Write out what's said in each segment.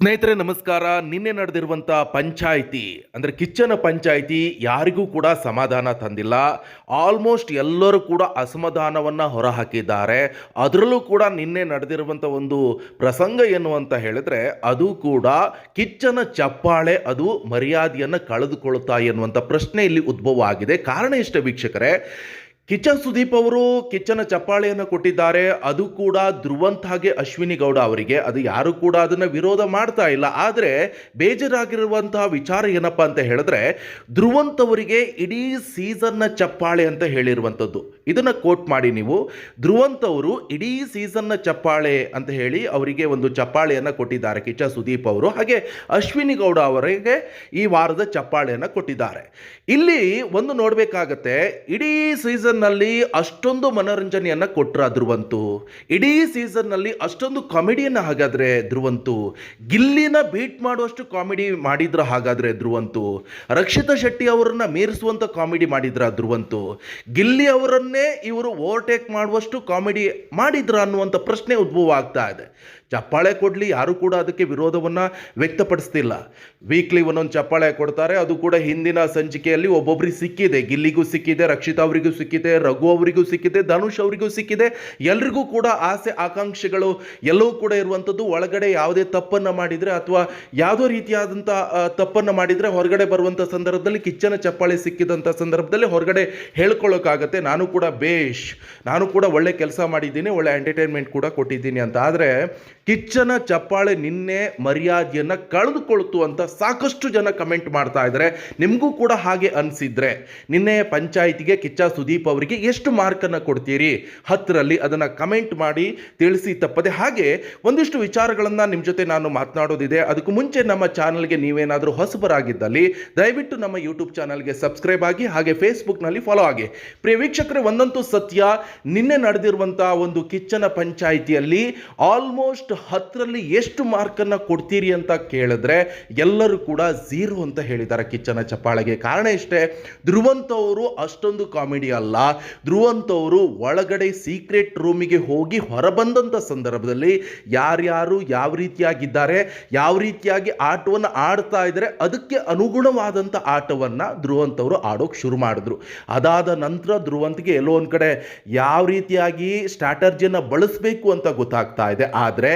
ಸ್ನೇಹಿತರೆ, ನಮಸ್ಕಾರ. ನಿನ್ನೆ ನಡೆದಿರುವಂಥ ಪಂಚಾಯಿತಿ, ಅಂದರೆ ಕಿಚ್ಚನ ಪಂಚಾಯಿತಿ ಯಾರಿಗೂ ಕೂಡ ಸಮಾಧಾನ ತಂದಿಲ್ಲ. ಆಲ್ಮೋಸ್ಟ್ ಎಲ್ಲರೂ ಕೂಡ ಅಸಮಾಧಾನವನ್ನು ಹೊರಹಾಕಿದ್ದಾರೆ. ಅದರಲ್ಲೂ ಕೂಡ ನಿನ್ನೆ ನಡೆದಿರುವಂಥ ಒಂದು ಪ್ರಸಂಗ ಏನು ಅಂತ ಹೇಳಿದ್ರೆ, ಅದು ಕೂಡ ಕಿಚ್ಚನ ಚಪ್ಪಾಳೆ, ಅದು ಮರ್ಯಾದೆಯನ್ನು ಕಳೆದುಕೊಳ್ಳುತ್ತಾ ಎನ್ನುವಂಥ ಪ್ರಶ್ನೆ ಇಲ್ಲಿ ಉದ್ಭವ ಆಗಿದೆ ಕಾರಣ ಇಷ್ಟ ವೀಕ್ಷಕರೇ ಕಿಚ್ಚನ್ ಸುದೀಪ್ ಅವರು ಕಿಚನ್ ಚಪ್ಪಾಳೆಯನ್ನು ಕೊಟ್ಟಿದ್ದಾರೆ. ಅದು ಕೂಡ ಧ್ರುವಂತ್ ಹಾಗೆ ಅಶ್ವಿನಿ ಗೌಡ ಅವರಿಗೆ. ಅದು ಯಾರು ಕೂಡ ಅದನ್ನ ವಿರೋಧ ಮಾಡ್ತಾ ಇಲ್ಲ. ಆದರೆ ಬೇಜಾರಾಗಿರುವಂತಹ ವಿಚಾರ ಏನಪ್ಪಾ ಅಂತ ಹೇಳಿದ್ರೆ, ಧ್ರುವಂತ್ ಅವರಿಗೆ ಇಡೀ ಸೀಸನ್ನ ಚಪ್ಪಾಳೆ ಅಂತ ಹೇಳಿರುವಂಥದ್ದು. ಇದನ್ನ ಕೋಟ್ ಮಾಡಿ ನೀವು. ಧ್ರುವಂತ ಅವರು ಇಡೀ ಸೀಸನ್ನ ಚಪ್ಪಾಳೆ ಅಂತ ಹೇಳಿ ಅವರಿಗೆ ಒಂದು ಚಪ್ಪಾಳೆಯನ್ನು ಕೊಟ್ಟಿದ್ದಾರೆ ಕಿಚನ್ ಸುದೀಪ್ ಅವರು. ಹಾಗೆ ಅಶ್ವಿನಿ ಗೌಡ ಅವರಿಗೆ ಈ ವಾರದ ಚಪ್ಪಾಳೆಯನ್ನು ಕೊಟ್ಟಿದ್ದಾರೆ. ಇಲ್ಲಿ ಒಂದು ನೋಡಬೇಕಾಗತ್ತೆ, ಇಡೀ ಸೀಸನ್ನಲ್ಲಿ ಅಷ್ಟೊಂದು ಮನೋರಂಜನೆಯನ್ನು ಕೊಟ್ಟರ ಧ್ರುವಂತು. ಇಡೀ ಸೀಸನ್ನಲ್ಲಿ ಅಷ್ಟೊಂದು ಕಾಮಿಡಿಯನ್ನು ಹಾಗಾದ್ರೆ ಧ್ರುವಂತು. ಗಿಲ್ಲಿನ ಬೀಟ್ ಮಾಡುವಷ್ಟು ಕಾಮಿಡಿ ಮಾಡಿದ್ರ ಹಾಗಾದ್ರೆ ಧ್ರುವಂತು. ರಕ್ಷಿತಾ ಶೆಟ್ಟಿ ಅವರನ್ನ ಮೀರಿಸುವಂಥ ಕಾಮಿಡಿ ಮಾಡಿದ್ರ ಧ್ರುವಂತು. ಗಿಲ್ಲಿ ಅವರನ್ನೇ ಇವರು ಓವರ್ಟೇಕ್ ಮಾಡುವಷ್ಟು ಕಾಮಿಡಿ ಮಾಡಿದ್ರ ಅನ್ನುವಂಥ ಪ್ರಶ್ನೆ ಉದ್ಭವ ಆಗ್ತಾ ಇದೆ. ಚಪ್ಪಾಳೆ ಕೊಡಲಿ, ಯಾರು ಕೂಡ ಅದಕ್ಕೆ ವಿರೋಧವನ್ನು ವ್ಯಕ್ತಪಡಿಸ್ತಿಲ್ಲ. ವೀಕ್ಲಿ ಒಂದೊಂದು ಚಪ್ಪಾಳೆ ಕೊಡ್ತಾರೆ, ಅದು ಕೂಡ ಹಿಂದಿನ ಸಂಚಿಕೆಯಲ್ಲಿ ಒಬ್ಬೊಬ್ಬರಿಗೆ ಸಿಕ್ಕಿದೆ. ಗಿಲ್ಲಿಗೂ ಸಿಕ್ಕಿದೆ, ರಕ್ಷಿತಾ ಅವರಿಗೂ ಸಿಕ್ಕಿದೆ, ರಘು ಅವರಿಗೂ ಸಿಕ್ಕಿದೆ, ಧನುಷ್ ಅವರಿಗೂ ಸಿಕ್ಕಿದೆ. ಎಲ್ರಿಗೂ ಕೂಡ ಆಸೆ, ಆಕಾಂಕ್ಷೆಗಳು ಎಲ್ಲವೂ ಕೂಡ ಇರುವಂಥದ್ದು. ಒಳಗಡೆ ಯಾವುದೇ ತಪ್ಪನ್ನು ಮಾಡಿದರೆ ಅಥವಾ ಯಾವುದೋ ರೀತಿಯಾದಂಥ ತಪ್ಪನ್ನು ಮಾಡಿದರೆ ಹೊರಗಡೆ ಬರುವಂಥ ಸಂದರ್ಭದಲ್ಲಿ ಕಿಚ್ಚನ ಚಪ್ಪಾಳೆ ಸಿಕ್ಕಿದಂಥ ಸಂದರ್ಭದಲ್ಲಿ ಹೊರಗಡೆ ಹೇಳ್ಕೊಳ್ಳೋಕ್ಕಾಗತ್ತೆ. ನಾನು ಕೂಡ ಬೇಷ್. ನಾನು ಕೂಡ ಒಳ್ಳೆ ಕೆಲಸ ಮಾಡಿದ್ದೀನಿ, ಒಳ್ಳೆ ಎಂಟರ್ಟೈನ್ಮೆಂಟ್ ಕೂಡ ಕೊಟ್ಟಿದ್ದೀನಿ ಅಂತ. ಆದರೆ ಕಿಚ್ಚನ ಚಪ್ಪಾಳೆ ನಿನ್ನೆ ಮರ್ಯಾದೆಯನ್ನು ಕಳೆದುಕೊಳ್ತು ಅಂತ ಸಾಕಷ್ಟು ಜನ ಕಮೆಂಟ್ ಮಾಡ್ತಾ ಇದ್ದಾರೆ. ನಿಮಗೂ ಕೂಡ ಹಾಗೆ ಅನಿಸಿದ್ರೆ, ನಿನ್ನೆ ಪಂಚಾಯಿತಿಗೆ ಕಿಚ್ಚ ಸುದೀಪ್ ಅವರಿಗೆ ಎಷ್ಟು ಮಾರ್ಕನ್ನು ಕೊಡ್ತೀರಿ? ಹತ್ತರಲ್ಲಿ ಅದನ್ನು ಕಮೆಂಟ್ ಮಾಡಿ ತಿಳಿಸಿ ತಪ್ಪದೆ ಹಾಗೆ ಒಂದಿಷ್ಟು ವಿಚಾರಗಳನ್ನು ನಿಮ್ಮ ಜೊತೆ ನಾನು ಮಾತನಾಡೋದಿದೆ. ಅದಕ್ಕೂ ಮುಂಚೆ ನಮ್ಮ ಚಾನಲ್ಗೆ ನೀವೇನಾದರೂ ಹೊಸಬರಾಗಿದ್ದಲ್ಲಿ, ದಯವಿಟ್ಟು ನಮ್ಮ ಯೂಟ್ಯೂಬ್ ಚಾನಲ್ಗೆ ಸಬ್ಸ್ಕ್ರೈಬ್ ಆಗಿ ಹಾಗೆ ಫೇಸ್ಬುಕ್ನಲ್ಲಿ ಫಾಲೋ ಆಗಿ. ಪ್ರಿಯ ವೀಕ್ಷಕರೇ, ಒಂದಂತೂ ಸತ್ಯ, ನಿನ್ನೆ ನಡೆದಿರುವಂಥ ಒಂದು ಕಿಚ್ಚನ ಪಂಚಾಯಿತಿಯಲ್ಲಿ ಆಲ್ಮೋಸ್ಟ್ ಹತ್ತರಲ್ಲಿ ಎಷ್ಟು ಮಾರ್ಕನ್ನು ಕೊಡ್ತೀರಿ ಅಂತ ಕೇಳಿದ್ರೆ ಎಲ್ಲರೂ ಕೂಡ ಝೀರೋ ಅಂತ ಹೇಳಿದ್ದಾರೆ ಕಿಚ್ಚನ ಚಪ್ಪಾಳೆಗೆ. ಕಾರಣ ಇಷ್ಟೇ ಧ್ರುವಂತ ಅವರು ಅಷ್ಟೊಂದು ಕಾಮಿಡಿ ಅಲ್ಲ. ಧ್ರುವಂತ ಅವರು ಒಳಗಡೆ ಸೀಕ್ರೆಟ್ ರೂಮಿಗೆ ಹೋಗಿ ಹೊರಬಂದಂಥ ಸಂದರ್ಭದಲ್ಲಿ ಯಾರ್ಯಾರು ಯಾವ ರೀತಿಯಾಗಿದ್ದಾರೆ, ಯಾವ ರೀತಿಯಾಗಿ ಆಟವನ್ನು ಆಡ್ತಾ ಇದ್ದಾರೆ, ಅದಕ್ಕೆ ಅನುಗುಣವಾದಂಥ ಆಟವನ್ನು ಧ್ರುವಂತ ಅವರು ಆಡೋಕೆ ಶುರು ಮಾಡಿದ್ರು. ಅದಾದ ನಂತರ ಧ್ರುವಂತಿಗೆ ಎಲ್ಲೋ ಒಂದು ಕಡೆ ಯಾವ ರೀತಿಯಾಗಿ ಸ್ಟ್ರಾಟರ್ಜಿಯನ್ನು ಬಳಸಬೇಕು ಅಂತ ಗೊತ್ತಾಗ್ತಾ ಇದೆ. ಆದರೆ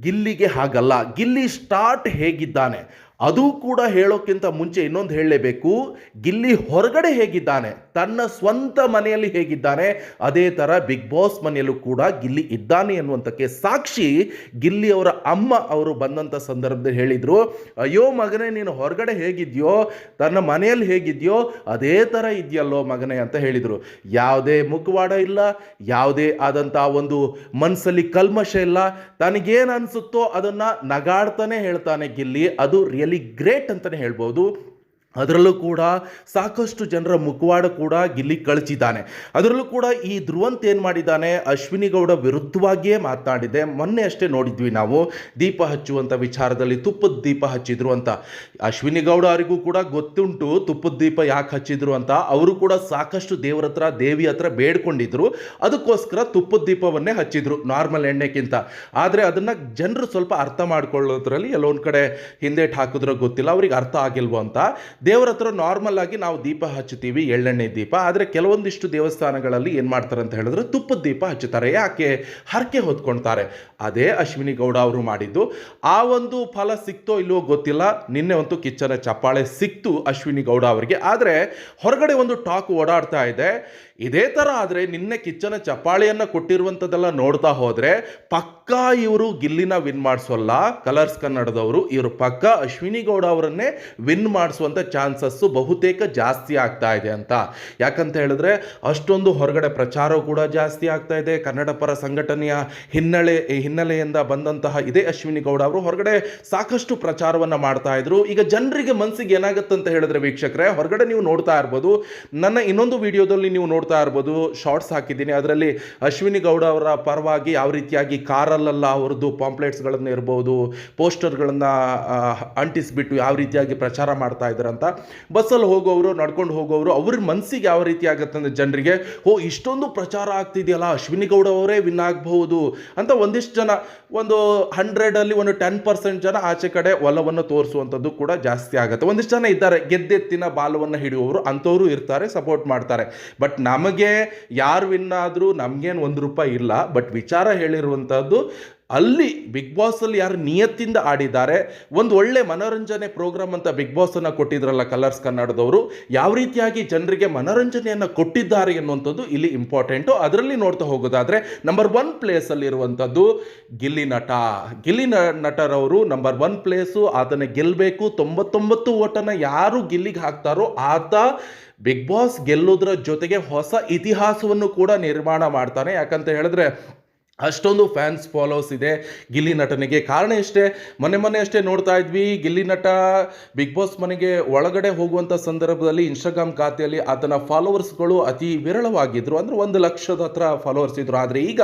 ಗಿಲ್ಲಿಗೆ ಹಾಗಲ್ಲ. ಗಿಲ್ಲಿ ಸ್ಟಾರ್ಟ್ ಹೇಗಿದ್ದಾನೆ? ಅದು ಕೂಡ ಹೇಳೋಕ್ಕಿಂತ ಮುಂಚೆ ಇನ್ನೊಂದು ಹೇಳಲೇಬೇಕು. ಗಿಲ್ಲಿ ಹೊರಗಡೆ ಹೇಗಿದ್ದಾನೆ? ತನ್ನ ಸ್ವಂತ ಮನೆಯಲ್ಲಿ ಹೇಗಿದ್ದಾನೆ? ಅದೇ ಥರ ಬಿಗ್ ಬಾಸ್ ಮನೆಯಲ್ಲೂ ಕೂಡ ಗಿಲ್ಲಿ ಇದ್ದಾನೆ ಅನ್ನುವಂಥಕ್ಕೆ ಸಾಕ್ಷಿ ಗಿಲ್ಲಿ ಅವರ ಅಮ್ಮ ಅವರು ಬಂದಂಥ ಸಂದರ್ಭದಲ್ಲಿ ಹೇಳಿದರು. ಅಯ್ಯೋ ಮಗನೇ, ನೀನು ಹೊರಗಡೆ ಹೇಗಿದೆಯೋ? ತನ್ನ ಮನೆಯಲ್ಲಿ ಹೇಗಿದೆಯೋ? ಅದೇ ಥರ ಇದೆಯಲ್ಲೋ ಮಗನೇ ಅಂತ ಹೇಳಿದರು. ಯಾವುದೇ ಮುಖವಾಡ ಇಲ್ಲ, ಯಾವುದೇ ಆದಂಥ ಒಂದು ಮನಸ್ಸಲ್ಲಿ ಕಲ್ಮಶ ಇಲ್ಲ. ತನಗೇನು ಅನಿಸುತ್ತೋ ಅದನ್ನು ನಗಾಡ್ತಾನೆ ಹೇಳ್ತಾನೆ ಗಿಲ್ಲಿ. ಅದು ರಿಯಲಿ ಗ್ರೇಟ್ ಅಂತಲೇ ಹೇಳ್ಬೋದು ಅದರಲ್ಲೂ ಕೂಡ ಸಾಕಷ್ಟು ಜನರ ಮುಖವಾಡ ಕೂಡ ಗಿಲ್ಲಿ ಕಳಚಿದ್ದಾನೆ. ಅದರಲ್ಲೂ ಕೂಡ ಈ ಧ್ರುವಂತ್ ಏನು ಮಾಡಿದ್ದಾನೆ? ಅಶ್ವಿನಿ ಗೌಡ ವಿರುದ್ಧವಾಗಿಯೇ ಮಾತನಾಡಿದೆ. ಮೊನ್ನೆ ಅಷ್ಟೇ ನೋಡಿದ್ವಿ ನಾವು. ದೀಪ ಹಚ್ಚುವಂಥ ವಿಚಾರದಲ್ಲಿ ತುಪ್ಪದ ದೀಪ ಹಚ್ಚಿದ್ರು ಅಂತ. ಅಶ್ವಿನಿ ಗೌಡ ಅವರಿಗೂ ಕೂಡ ಗೊತ್ತುಂಟು ತುಪ್ಪದ ದೀಪ ಯಾಕೆ ಹಚ್ಚಿದ್ರು ಅಂತ. ಅವರು ಕೂಡ ಸಾಕಷ್ಟು ದೇವರ ಹತ್ರ, ದೇವಿ ಹತ್ರ ಬೇಡ್ಕೊಂಡಿದ್ರು. ಅದಕ್ಕೋಸ್ಕರ ತುಪ್ಪದ ದೀಪವನ್ನೇ ಹಚ್ಚಿದ್ರು ನಾರ್ಮಲ್ ಎಣ್ಣೆಗಿಂತ ಆದರೆ ಅದನ್ನು ಜನರು ಸ್ವಲ್ಪ ಅರ್ಥ ಮಾಡ್ಕೊಳ್ಳೋದ್ರಲ್ಲಿ ಎಲ್ಲೊಂದು ಕಡೆ ಹಿಂದೇಟ್ ಹಾಕಿದ್ರೋ ಗೊತ್ತಿಲ್ಲ. ಅವ್ರಿಗೆ ಅರ್ಥ ಆಗಿಲ್ವೋ ಅಂತ. ದೇವರ ಹತ್ರ ನಾರ್ಮಲ್ ಆಗಿ ನಾವು ದೀಪ ಹಚ್ಚುತ್ತೀವಿ, ಎಳ್ಳೆಣ್ಣೆ ದೀಪ. ಆದರೆ ಕೆಲವೊಂದಿಷ್ಟು ದೇವಸ್ಥಾನಗಳಲ್ಲಿ ಏನು ಮಾಡ್ತಾರೆ ಅಂತ ಹೇಳಿದ್ರೆ ತುಪ್ಪದ ದೀಪ ಹಚ್ಚುತ್ತಾರೆ, ಯಾಕೆ? ಹರಕೆ ಹೊತ್ಕೊಳ್ತಾರೆ. ಅದೇ ಅಶ್ವಿನಿ ಗೌಡ ಅವರು ಮಾಡಿದ್ದು. ಆ ಒಂದು ಫಲ ಸಿಕ್ತೋ ಇಲ್ಲವೋ ಗೊತ್ತಿಲ್ಲ. ನಿನ್ನೆ ಒಂದು ಕಿಚ್ಚನ ಚಪ್ಪಾಳೆ ಸಿಕ್ತು ಅಶ್ವಿನಿ ಗೌಡ ಅವರಿಗೆ. ಆದರೆ ಹೊರಗಡೆ ಒಂದು ಟಾಕ್ ಓಡಾಡ್ತಾ ಇದೆ. ಇದೇ ಥರ ಆದರೆ ನಿನ್ನೆ ಕಿಚ್ಚನ ಚಪಾಳಿಯನ್ನು ಕೊಟ್ಟಿರುವಂಥದ್ದೆಲ್ಲ ನೋಡ್ತಾ ಹೋದರೆ ಪಕ್ಕಾ ಇವರು ಗಿಲ್ಲಿನ ವಿನ್ ಮಾಡಿಸೋಲ್ಲ. ಕಲರ್ಸ್ ಕನ್ನಡದವರು. ಇವರು ಪಕ್ಕ ಅಶ್ವಿನಿ ಗೌಡ ಅವರನ್ನೇ ವಿನ್ ಮಾಡಿಸುವಂಥ ಚಾನ್ಸಸ್ಸು ಬಹುತೇಕ ಜಾಸ್ತಿ ಆಗ್ತಾ ಇದೆ ಅಂತ. ಯಾಕಂತ ಹೇಳಿದ್ರೆ ಅಷ್ಟೊಂದು ಹೊರಗಡೆ ಪ್ರಚಾರ ಕೂಡ ಜಾಸ್ತಿ ಆಗ್ತಾ ಇದೆ. ಕನ್ನಡ ಪರ ಸಂಘಟನೆಯ ಹಿನ್ನೆಲೆ, ಹಿನ್ನೆಲೆಯಿಂದ ಬಂದಂತಹ ಇದೇ ಅಶ್ವಿನಿ ಗೌಡ ಅವರು ಹೊರಗಡೆ ಸಾಕಷ್ಟು ಪ್ರಚಾರವನ್ನು ಮಾಡ್ತಾ ಇದ್ರು. ಈಗ ಜನರಿಗೆ ಮನಸ್ಸಿಗೆ ಏನಾಗುತ್ತೆ ಅಂತ ಹೇಳಿದ್ರೆ ವೀಕ್ಷಕರೇ, ಹೊರಗಡೆ ನೀವು ನೋಡ್ತಾ ಇರ್ಬೋದು. ನನ್ನ ಇನ್ನೊಂದು ವಿಡಿಯೋದಲ್ಲಿ ನೀವು ನೋಡ್ತಾ ನೋಡ್ತಾ ಇರ್ಬೋದು ಶಾರ್ಟ್ಸ್ ಹಾಕಿದ್ದೀನಿ. ಅದರಲ್ಲಿ ಅಶ್ವಿನಿ ಗೌಡ ಅವರ ಪರವಾಗಿ ಯಾವ ರೀತಿಯಾಗಿ ಕಾರಲ್ಲೆಲ್ಲ ಅವ್ರದ್ದು ಪಾಂಪ್ಲೆಟ್ಸ್ಗಳನ್ನು ಇರ್ಬೋದು ಪೋಸ್ಟರ್ಗಳನ್ನು ಅಂಟಿಸ್ಬಿಟ್ಟು ಯಾವ ರೀತಿಯಾಗಿ ಪ್ರಚಾರ ಮಾಡ್ತಾ ಇದ್ದಾರೆ ಅಂತ. ಬಸ್ಸಲ್ಲಿ ಹೋಗೋರು, ನಡ್ಕೊಂಡು ಹೋಗೋರು, ಅವ್ರ ಮನಸ್ಸಿಗೆ ಯಾವ ರೀತಿ ಆಗುತ್ತೆ ಅಂದರೆ ಜನರಿಗೆ, ಓ, ಇಷ್ಟೊಂದು ಪ್ರಚಾರ ಆಗ್ತಿದೆಯಲ್ಲ, ಅಶ್ವಿನಿ ಗೌಡ ಅವರೇ ವಿನ್ ಆಗಬಹುದು ಅಂತ ಒಂದಿಷ್ಟು ಜನ, ಒಂದು ಹಂಡ್ರೆಡಲ್ಲಿ ಒಂದು ಟೆನ್ ಪರ್ಸೆಂಟ್ ಜನ ಆಚೆ ಕಡೆ ಒಲವನ್ನು ತೋರಿಸುವಂಥದ್ದು ಕೂಡ ಜಾಸ್ತಿ ಆಗುತ್ತೆ. ಒಂದಿಷ್ಟು ಜನ ಇದ್ದಾರೆ, ಗೆದ್ದೆತ್ತಿನ ಬಾಲವನ್ನು ಹಿಡಿಯುವವರು, ಅಂಥವರು ಇರ್ತಾರೆ ಸಪೋರ್ಟ್ ಮಾಡ್ತಾರೆ. ಬಟ್ ನಮಗೆ ಯಾರು ವಿನ್ ಆದರೂ ನಮಗೇನು ಒಂದು ರೂಪಾಯಿ ಇಲ್ಲ ಬಟ್ ವಿಚಾರ ಹೇಳಿರುವಂಥದ್ದು ಅಲ್ಲಿ ಬಿಗ್ ಬಾಸಲ್ಲಿ ಯಾರು ನಿಯತ್ತಿಂದ ಆಡಿದ್ದಾರೆ, ಒಂದು ಒಳ್ಳೆ ಮನೋರಂಜನೆ ಪ್ರೋಗ್ರಾಮ್ ಅಂತ ಬಿಗ್ ಬಾಸನ್ನು ಕೊಟ್ಟಿದ್ರಲ್ಲ ಕಲರ್ಸ್ ಕನ್ನಡದವರು, ಯಾವ ರೀತಿಯಾಗಿ ಜನರಿಗೆ ಮನೋರಂಜನೆಯನ್ನು ಕೊಟ್ಟಿದ್ದಾರೆ ಎನ್ನುವಂಥದ್ದು ಇಲ್ಲಿ ಇಂಪಾರ್ಟೆಂಟು ಅದರಲ್ಲಿ ನೋಡ್ತಾ ಹೋಗೋದಾದರೆ ನಂಬರ್ ಒನ್ ಪ್ಲೇಸಲ್ಲಿರುವಂಥದ್ದು ಗಿಲ್ಲಿ ನಟ. ಗಿಲ್ಲಿ ನಟರವರು ನಂಬರ್ ಒನ್ ಪ್ಲೇಸು ಆತನ ಗೆಲ್ಲಬೇಕು ತೊಂಬತ್ತೊಂಬತ್ತು ಓಟನ್ನು ಯಾರು ಗಿಲ್ಲಿಗೆ ಹಾಕ್ತಾರೋ ಆತ ಬಿಗ್ ಬಾಸ್ ಗೆಲ್ಲೋದ್ರ ಜೊತೆಗೆ ಹೊಸ ಇತಿಹಾಸವನ್ನು ಕೂಡ ನಿರ್ಮಾಣ ಮಾಡ್ತಾನೆ. ಯಾಕಂತ ಹೇಳಿದ್ರೆ ಅಷ್ಟೊಂದು ಫ್ಯಾನ್ಸ್ ಫಾಲೋಸ್ ಇದೆ. ಗಿಲ್ಲಿ ನಟನಿಗೆ ಕಾರಣ ಇಷ್ಟೇ. ಮೊನ್ನೆ ಮೊನ್ನೆ ಅಷ್ಟೇ ನೋಡ್ತಾ ಇದ್ವಿ. ಗಿಲ್ಲಿ ನಟ ಬಿಗ್ ಬಾಸ್ ಮನೆಗೆ ಒಳಗಡೆ ಹೋಗುವಂಥ ಸಂದರ್ಭದಲ್ಲಿ ಇನ್ಸ್ಟಾಗ್ರಾಮ್ ಖಾತೆಯಲ್ಲಿ ಆತನ ಫಾಲೋವರ್ಸ್ಗಳು ಅತಿ ವಿರಳವಾಗಿದ್ದರು ಅಂದರೆ ಒಂದು ಲಕ್ಷದ ಹತ್ರ ಫಾಲೋವರ್ಸ್ ಇದ್ದರು ಆದರೆ ಈಗ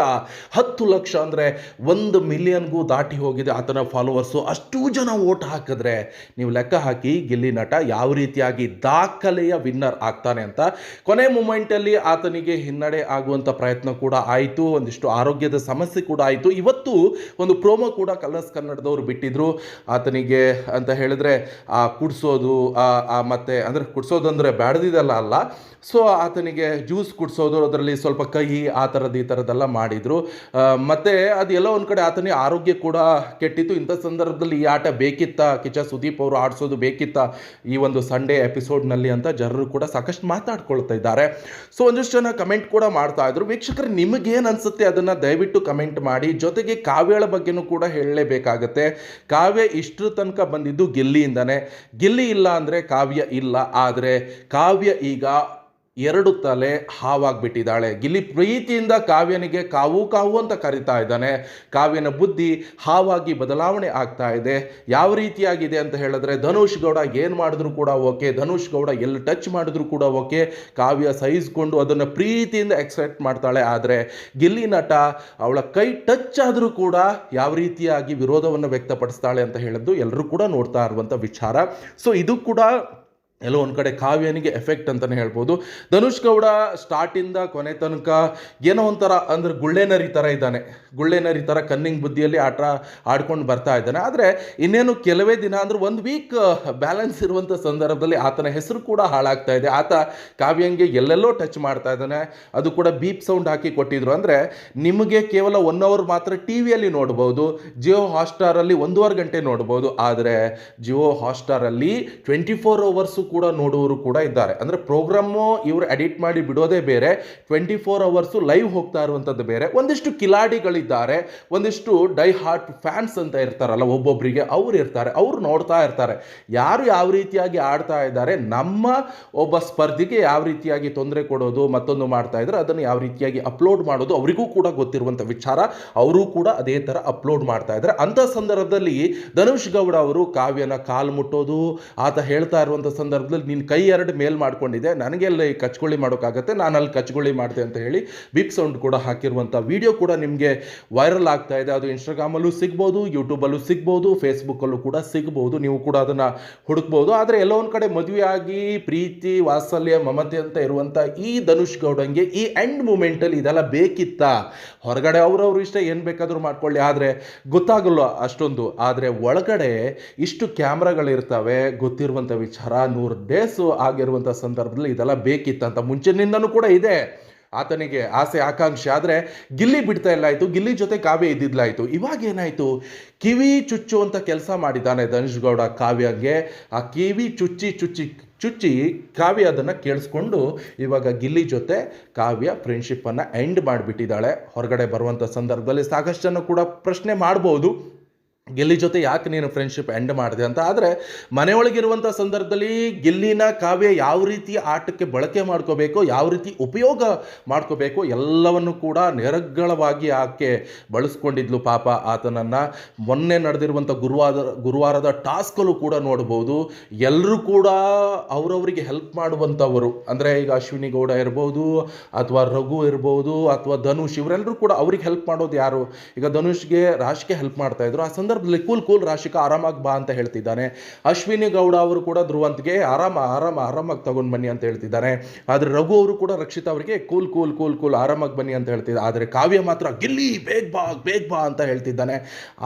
ಹತ್ತು ಲಕ್ಷ ಅಂದರೆ ಒಂದು ಮಿಲಿಯನ್ಗೂ ದಾಟಿ ಹೋಗಿದೆ ಆತನ ಫಾಲೋವರ್ಸು ಅಷ್ಟು ಜನ ಓಟ್ ಹಾಕಿದ್ರೆ ನೀವು ಲೆಕ್ಕ ಹಾಕಿ ಗಿಲ್ಲಿ ನಟ ಯಾವ ರೀತಿಯಾಗಿ ದಾಖಲೆಯ ವಿನ್ನರ್ ಆಗ್ತಾನೆ ಅಂತ. ಕೊನೆ ಮೂಮೆಂಟಲ್ಲಿ ಆತನಿಗೆ ಹಿನ್ನಡೆ ಆಗುವಂಥ ಪ್ರಯತ್ನ ಕೂಡ ಆಯಿತು. ಒಂದಿಷ್ಟು ಆರೋಗ್ಯದ ಸಮಸ್ಯೆ ಕೂಡ ಆಯಿತು. ಇವತ್ತು ಒಂದು ಪ್ರೋಮೋ ಕೂಡ ಕಲರ್ಸ್ ಕನ್ನಡದವರು ಬಿಟ್ಟಿದ್ರು. ಆತನಿಗೆ ಅಂತ ಹೇಳಿದ್ರೆ, ಆ ಕುಡಿಸೋದು ಮತ್ತು ಅಂದರೆ ಅಂದರೆ ಬ್ಯಾಡ್ದಿದಲ್ಲ ಅಲ್ಲ. ಸೊ ಆತನಿಗೆ ಜ್ಯೂಸ್ ಕುಡಿಸೋದು, ಅದರಲ್ಲಿ ಸ್ವಲ್ಪ ಕಹಿ, ಆ ಥರದ್ದು ಈ ಥರದ್ದೆಲ್ಲ ಮಾಡಿದರು. ಮತ್ತು ಅದೆಲ್ಲ ಒಂದು ಕಡೆ ಆತನಿಗೆ ಆರೋಗ್ಯ ಕೂಡ ಕೆಟ್ಟಿತ್ತು. ಇಂಥ ಸಂದರ್ಭದಲ್ಲಿ ಈ ಆಟ ಬೇಕಿತ್ತ? ಕಿಚ ಸುದೀಪ್ ಅವರು ಆಡಿಸೋದು ಬೇಕಿತ್ತ ಈ ಒಂದು ಸಂಡೇ ಎಪಿಸೋಡ್ನಲ್ಲಿ ಅಂತ ಜನರು ಕೂಡ ಸಾಕಷ್ಟು ಮಾತಾಡ್ಕೊಳ್ತಾ ಇದ್ದಾರೆ. ಸೊ ಒಂದಿಷ್ಟು ಜನ ಕಮೆಂಟ್ ಕೂಡ ಮಾಡ್ತಾ ಇದ್ರು. ವೀಕ್ಷಕರು, ನಿಮಗೇನು ಅನಿಸುತ್ತೆ? ಅದನ್ನು ದಯವಿಟ್ಟು ಕಮೆಂಟ್ ಮಾಡಿ. ಜೊತೆಗೆ ಕಾವ್ಯಳ ಬಗ್ಗೆನೂ ಕೂಡ ಹೇಳಲೇಬೇಕಾಗತ್ತೆ. ಕಾವ್ಯ ಇಷ್ಟರ ತನಕ ಬಂದಿದ್ದು ಗಿಲ್ಲಿಯಿಂದನೇ. ಗಿಲ್ಲಿ ಇಲ್ಲ ಅಂದರೆ ಕಾವ್ಯ ಇಲ್ಲ. ಆದರೆ ಕಾವ್ಯ ಈಗ ಎರಡು ತಲೆ ಹಾವಾಗ್ಬಿಟ್ಟಿದ್ದಾಳೆ. ಗಿಲ್ಲಿ ಪ್ರೀತಿಯಿಂದ ಕಾವ್ಯನಿಗೆ ಕಾವು ಕಾವು ಅಂತ ಕರಿತಾ ಇದ್ದಾನೆ. ಕಾವ್ಯನ ಬುದ್ಧಿ ಹಾವಾಗಿ ಬದಲಾವಣೆ ಆಗ್ತಾ ಇದೆ. ಯಾವ ರೀತಿಯಾಗಿದೆ ಅಂತ ಹೇಳಿದ್ರೆ ಧನುಷ್ ಗೌಡ ಏನು ಮಾಡಿದ್ರು ಕೂಡ ಓಕೆ. ಧನುಷ್ ಗೌಡ ಎಲ್ಲಿ ಟಚ್ ಮಾಡಿದ್ರು ಕೂಡ ಓಕೆ. ಕಾವ್ಯ ಸಹಿಸ್ಕೊಂಡು ಅದನ್ನು ಪ್ರೀತಿಯಿಂದ ಎಕ್ಸೆಪ್ಟ್ ಮಾಡ್ತಾಳೆ. ಆದರೆ ಗಿಲ್ಲಿ ನಟ ಅವಳ ಕೈ ಟಚ್ ಆದರೂ ಕೂಡ ಯಾವ ರೀತಿಯಾಗಿ ವಿರೋಧವನ್ನು ವ್ಯಕ್ತಪಡಿಸ್ತಾಳೆ ಅಂತ ಹೇಳಿದ್ದು ಎಲ್ಲರೂ ಕೂಡ ನೋಡ್ತಾ ಇರುವಂಥ ವಿಚಾರ. ಸೊ ಇದು ಕೂಡ ಎಲ್ಲೋ ಒಂದು ಕಡೆ ಕಾವ್ಯನಿಗೆ ಎಫೆಕ್ಟ್ ಅಂತಲೇ ಹೇಳ್ಬೋದು. ಧನುಷ್ ಗೌಡ ಸ್ಟಾರ್ಟಿಂದ ಕೊನೆ ತನಕ ಏನೋ ಒಂಥರ ಅಂದರೆ ಗುಳ್ಳೆನರಿ ಥರ ಇದ್ದಾನೆ. ಗುಳ್ಳೆನರಿ ಥರ ಕನ್ನಿಂಗ್ ಬುದ್ಧಿಯಲ್ಲಿ ಆಟ ಆಡ್ಕೊಂಡು ಬರ್ತಾ ಇದ್ದಾನೆ. ಆದರೆ ಇನ್ನೇನು ಕೆಲವೇ ದಿನ ಅಂದ್ರೆ ಒಂದು ವೀಕ್ ಬ್ಯಾಲೆನ್ಸ್ ಇರುವಂಥ ಸಂದರ್ಭದಲ್ಲಿ ಆತನ ಹೆಸರು ಕೂಡ ಹಾಳಾಗ್ತಾ ಇದೆ. ಆತ ಕಾವ್ಯಂಗೆ ಎಲ್ಲೆಲ್ಲೋ ಟಚ್ ಮಾಡ್ತಾ ಇದ್ದಾನೆ. ಅದು ಕೂಡ ಬೀಪ್ ಸೌಂಡ್ ಹಾಕಿ ಕೊಟ್ಟಿದ್ರು. ಅಂದರೆ ನಿಮಗೆ ಕೇವಲ ಒನ್ ಅವರ್ ಮಾತ್ರ ಟಿ ವಿಯಲ್ಲಿ ನೋಡ್ಬೋದು. ಜಿಯೋ ಹಾಟ್ಸ್ಟಾರಲ್ಲಿ ಒಂದೂವರೆ ಗಂಟೆ ನೋಡ್ಬೋದು. ಆದರೆ ಜಿಯೋ ಹಾಟ್ಸ್ಟಾರಲ್ಲಿ ಟ್ವೆಂಟಿ ಫೋರ್ ಅವರ್ಸು ಕೂಡ ನೋಡುವವರು ಕೂಡ ಇದ್ದಾರೆ. ಅಂದರೆ ಪ್ರೋಗ್ರಾಮು ಇವರು ಎಡಿಟ್ ಮಾಡಿ ಬಿಡೋದೇ ಬೇರೆ ಟ್ವೆಂಟಿ ಫೋರ್ ಅವರ್ಸು ಲೈವ್ ಹೋಗ್ತಾ ಇರುವಂಥದ್ದು ಬೇರೆ. ಒಂದಿಷ್ಟು ಕಿಲಾಡಿಗಳಿದ್ದಾರೆ, ಒಂದಿಷ್ಟು ಡೈ ಹಾರ್ಟ್ ಫ್ಯಾನ್ಸ್ ಅಂತ ಇರ್ತಾರಲ್ಲ ಒಬ್ಬೊಬ್ಬರಿಗೆ ಅವ್ರು ಇರ್ತಾರೆ, ಅವರು ನೋಡ್ತಾ ಇರ್ತಾರೆ. ಯಾರು ಯಾವ ರೀತಿಯಾಗಿ ಆಡ್ತಾ ಇದ್ದಾರೆ, ನಮ್ಮ ಒಬ್ಬ ಸ್ಪರ್ಧಿಗೆ ಯಾವ ರೀತಿಯಾಗಿ ತೊಂದರೆ ಕೊಡೋದು, ಮತ್ತೊಂದು ಮಾಡ್ತಾ ಇದ್ದಾರೆ ಅದನ್ನು ಯಾವ ರೀತಿಯಾಗಿ ಅಪ್ಲೋಡ್ ಮಾಡೋದು ಅವರಿಗೂ ಕೂಡ ಗೊತ್ತಿರುವಂಥ ವಿಚಾರ. ಅವರು ಕೂಡ ಅದೇ ಥರ ಅಪ್ಲೋಡ್ ಮಾಡ್ತಾ ಇದ್ದಾರೆ. ಅಂಥ ಸಂದರ್ಭದಲ್ಲಿ ಧನುಷ್ ಗೌಡ ಅವರು ಕಾವ್ಯನ ಕಾಲು ಮುಟ್ಟೋದು, ಆತ ಹೇಳ್ತಾ ಇರುವಂಥ ಸಂದರ್ಭದಲ್ಲಿ ನಿನ್ನ ಕೈ ಎರಡು ಮೇಲ್ ಮಾಡ್ಕೊಂಡಿದೆ ನನಗೆಲ್ಲ ಈ ಕಚ್ಗುಳಿ ಮಾಡೋಕ್ಕಾಗತ್ತೆ, ನಾನು ಅಲ್ಲಿ ಕಚ್ಗುಳಿ ಮಾಡಿದೆ ಅಂತ ಹೇಳಿ ಬಿಪ್ ಸೌಂಡ್ ಕೂಡ ಹಾಕಿರುವಂಥ ವಿಡಿಯೋ ಕೂಡ ನಿಮಗೆ ವೈರಲ್ ಆಗ್ತಾ ಇದೆ. ಅದು ಇನ್ಸ್ಟಾಗ್ರಾಮಲ್ಲೂ ಸಿಗ್ಬೋದು ಯೂಟ್ಯೂಬಲ್ಲೂ ಸಿಗ್ಬೋದು ಫೇಸ್ಬುಕ್ಕಲ್ಲೂ ಕೂಡ ಸಿಗ್ಬೋದು. ನೀವು ಕೂಡ ಅದನ್ನು ಹುಡುಕ್ಬೋದು. ಆದರೆ ಎಲ್ಲೋ ಒಂದು ಕಡೆ ಮದುವೆಯಾಗಿ, ಪ್ರೀತಿ, ವಾತ್ಸಲ್ಯ, ಮಮತೆ ಅಂತ ಇರುವಂಥ ಈ ಧನುಷ್ ಗೌಡಂಗೆ ಈ ಎಂಡ್ ಮೂಮೆಂಟಲ್ಲಿ ಇದೆಲ್ಲ ಬೇಕಿತ್ತಾ? ಹೊರಗಡೆ ಅವರವ್ರ ಇಷ್ಟ ಏನು ಬೇಕಾದರೂ ಮಾಡ್ಕೊಳ್ಳಿ. ಆದರೆ ಗೊತ್ತಾಗಲ್ಲ ಅಷ್ಟೊಂದು. ಆದರೆ ಒಳಗಡೆ ಇಷ್ಟು ಕ್ಯಾಮ್ರಾಗಳಿರ್ತವೆ ಗೊತ್ತಿರುವಂಥ ವಿಚಾರ ನೂರು ಡೇಸು ಆಗಿರುವಂಥ ಸಂದರ್ಭದಲ್ಲಿ ಇದೆಲ್ಲ ಬೇಕಿತ್ತಂತ ಮುಂಚಿನಿಂದನೂ ಕೂಡ ಇದೆ. ಆತನಿಗೆ ಆಸೆ, ಆಕಾಂಕ್ಷೆ ಆದರೆ ಗಿಲ್ಲಿ ಬಿಡ್ತಾ ಇಲ್ಲ ಆಯಿತು, ಗಿಲ್ಲಿ ಜೊತೆ ಕಾವ್ಯ ಇದ್ದಿದ್ಲಾಯಿತು. ಇವಾಗ ಏನಾಯಿತು? ಕಿವಿ ಚುಚ್ಚುವಂಥ ಕೆಲಸ ಮಾಡಿದ್ದಾನೆ ಧನುಷ್ ಗೌಡ ಕಾವ್ಯಗೆ. ಆ ಕಿವಿ ಚುಚ್ಚಿ ಚುಚ್ಚಿ ಚುಚ್ಚಿ ಕಾವ್ಯ ಅದನ್ನು ಕೇಳಿಸ್ಕೊಂಡು ಇವಾಗ ಗಿಲ್ಲಿ ಜೊತೆ ಕಾವ್ಯ ಫ್ರೆಂಡ್ಶಿಪ್ಪನ್ನು ಎಂಡ್ ಮಾಡಿಬಿಟ್ಟಿದ್ದಾಳೆ. ಹೊರಗಡೆ ಬರುವಂಥ ಸಂದರ್ಭದಲ್ಲಿ ಸಾಕಷ್ಟನ್ನು ಕೂಡ ಪ್ರಶ್ನೆ ಮಾಡ್ಬೋದು. ಗಿಲ್ಲಿ ಜೊತೆ ಯಾಕೆ ನೀನು ಫ್ರೆಂಡ್ಶಿಪ್ ಎಂಡ್ ಮಾಡಿದೆ ಅಂತ? ಆದರೆ ಮನೆಯೊಳಗಿರುವಂಥ ಸಂದರ್ಭದಲ್ಲಿ ಗಿಲ್ಲಿನ ಕಾವ್ಯ ಯಾವ ರೀತಿ ಆಟಕ್ಕೆ ಬಳಕೆ ಮಾಡ್ಕೋಬೇಕು, ಯಾವ ರೀತಿ ಉಪಯೋಗ ಮಾಡ್ಕೋಬೇಕು ಎಲ್ಲವನ್ನು ಕೂಡ ನಿರರ್ಗಳವಾಗಿ ಆಕೆ ಬಳಸ್ಕೊಂಡಿದ್ಲು ಪಾಪ ಆತನನ್ನು. ಮೊನ್ನೆ ನಡೆದಿರುವಂಥ ಗುರುವಾರ ಗುರುವಾರದ ಟಾಸ್ಕಲ್ಲೂ ಕೂಡ ನೋಡ್ಬೋದು. ಎಲ್ಲರೂ ಕೂಡ ಅವರವರಿಗೆ ಹೆಲ್ಪ್ ಮಾಡುವಂಥವರು. ಅಂದರೆ ಈಗ ಅಶ್ವಿನಿ ಗೌಡ ಇರ್ಬೋದು, ಅಥವಾ ರಘು ಇರ್ಬೋದು, ಅಥವಾ ಧನುಷ್ ಇವರೆಲ್ಲರೂ ಕೂಡ ಅವ್ರಿಗೆ ಹೆಲ್ಪ್ ಮಾಡೋದು ಯಾರು? ಈಗ ಧನುಷ್ಗೆ ರಾಶಿಗೆ ಹೆಲ್ಪ್ ಮಾಡ್ತಾಯಿದ್ರು ಆ ಆ ಸಂದರ್ಭದಲ್ಲಿ ಕೂಲ್ ಕೂಲ್ ರಾಶಿಕ ಆರಾಮಾಗಿ ಬಾ ಅಂತ ಹೇಳ್ತಿದ್ದಾನೆ. ಅಶ್ವಿನಿ ಗೌಡ ಅವರು ಕೂಡ ಧ್ರುವಂತ್ಗೆ ಆರಾಮ ಆರಾಮ, ಆರಾಮಾಗಿ ತಗೊಂಡು ಬನ್ನಿ ಅಂತ ಹೇಳ್ತಿದ್ದಾನೆ. ಆದರೆ ರಘು ಅವರು ಕೂಡ ರಕ್ಷಿತ ಅವರಿಗೆ ಕೂಲ್ ಕೂಲ್ ಕೂಲ್ ಕೂಲ್ ಆರಾಮಾಗಿ ಬನ್ನಿ ಅಂತ ಹೇಳ್ತಿದ್ದ. ಆದರೆ ಕಾವ್ಯ ಮಾತ್ರ ಗಿಲ್ಲಿ, ಬೇಗ ಬಾ ಬೇಗ ಬಾ ಅಂತ ಹೇಳ್ತಿದ್ದಾನೆ.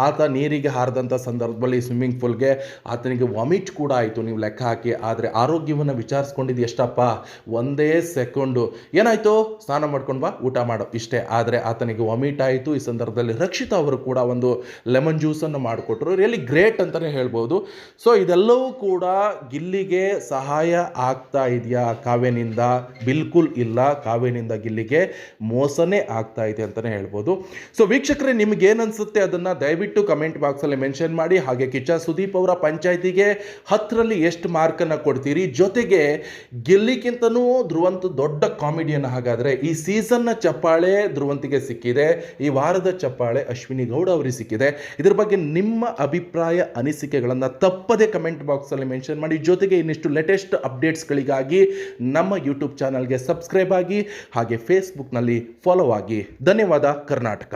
ಆತ ನೀರಿಗೆ ಹಾರದಂಥ ಸಂದರ್ಭದಲ್ಲಿ ಸ್ವಿಮ್ಮಿಂಗ್ ಪೂಲ್ಗೆ ಆತನಿಗೆ ವಾಮಿಟ್ ಕೂಡ ಆಯಿತು. ನೀವು ಲೆಕ್ಕ ಹಾಕಿ, ಆದರೆ ಆರೋಗ್ಯವನ್ನು ವಿಚಾರಿಸ್ಕೊಂಡಿದ್ದು ಎಷ್ಟಪ್ಪ? ಒಂದೇ ಸೆಕೆಂಡು. ಏನಾಯ್ತು? ಸ್ನಾನ ಮಾಡ್ಕೊಂಡು ಬಾ, ಊಟ ಮಾಡು. ಇಷ್ಟೇ. ಆದರೆ ಆತನಿಗೆ ವಾಮಿಟ್ ಆಯಿತು. ಈ ಸಂದರ್ಭದಲ್ಲಿ ರಕ್ಷಿತ ಅವರು ಕೂಡ ಒಂದು ಲೆಮನ್ ಜ್ಯೂಸನ್ನು ಮಾಡಿಕೊಟ್ರು ರಿಯಲಿ ಗ್ರೇಟ್ ಅಂತಲೇ ಹೇಳ್ಬೋದು. ಸೊ ಇದೆಲ್ಲವೂ ಕೂಡ ಗಿಲ್ಲಿಗೆ ಸಹಾಯ ಆಗ್ತಾ ಇದೆಯಾ? ಕಾವ್ಯನಿಂದ ಬಿಲ್ಕುಲ್ ಇಲ್ಲ. ಕಾವ್ಯನಿಂದ ಗಿಲ್ಲಿಗೆ ಮೋಸನೇ ಆಗ್ತಾ ಇದೆ ಅಂತಲೇ ಹೇಳ್ಬೋದು. ಸೊ ವೀಕ್ಷಕರೇ ನಿಮಗೇನು ಅನಿಸುತ್ತೆ ಅದನ್ನು ದಯವಿಟ್ಟು ಕಮೆಂಟ್ ಬಾಕ್ಸಲ್ಲಿ ಮೆನ್ಷನ್ ಮಾಡಿ. ಹಾಗೆ ಕಿಚ್ಚ ಸುದೀಪ್ ಅವರ ಪಂಚಾಯತಿಗೆ ಹತ್ತರಲ್ಲಿ ಎಷ್ಟು ಮಾರ್ಕನ್ನು ಕೊಡ್ತೀರಿ? ಜೊತೆಗೆ ಗಿಲ್ಲಿಗಿಂತನೂ ಧ್ರುವಂತ ದೊಡ್ಡ ಕಾಮಿಡಿಯನ್ ಹಾಗಾದರೆ ಈ ಸೀಸನ್ನ ಚಪ್ಪಾಳೆ ಧ್ರುವಂತಿಗೆ ಸಿಕ್ಕಿದೆ. ಈ ವಾರದ ಚಪ್ಪಾಳೆ ಅಶ್ವಿನಿ ಗೌಡ ಅವರಿಗೆ ಸಿಕ್ಕಿದೆ. ಇದ್ರ ಬಗ್ಗೆ ನಿಮ್ಮ ಅಭಿಪ್ರಾಯ, ಅನಿಸಿಕೆಗಳನ್ನು ತಪ್ಪದೆ ಕಮೆಂಟ್ ಬಾಕ್ಸಲ್ಲಿ ಮೆನ್ಷನ್ ಮಾಡಿ. ಜೊತೆಗೆ ಇನ್ನಿಷ್ಟು ಲೇಟೆಸ್ಟ್ ಅಪ್ಡೇಟ್ಸ್ಗಳಿಗಾಗಿ ನಮ್ಮ ಯೂಟ್ಯೂಬ್ ಚಾನಲ್ಗೆ ಸಬ್ಸ್ಕ್ರೈಬ್ ಆಗಿ, ಹಾಗೆ ಫೇಸ್ಬುಕ್ನಲ್ಲಿ ಫಾಲೋ ಆಗಿ. ಧನ್ಯವಾದ, ಕರ್ನಾಟಕ.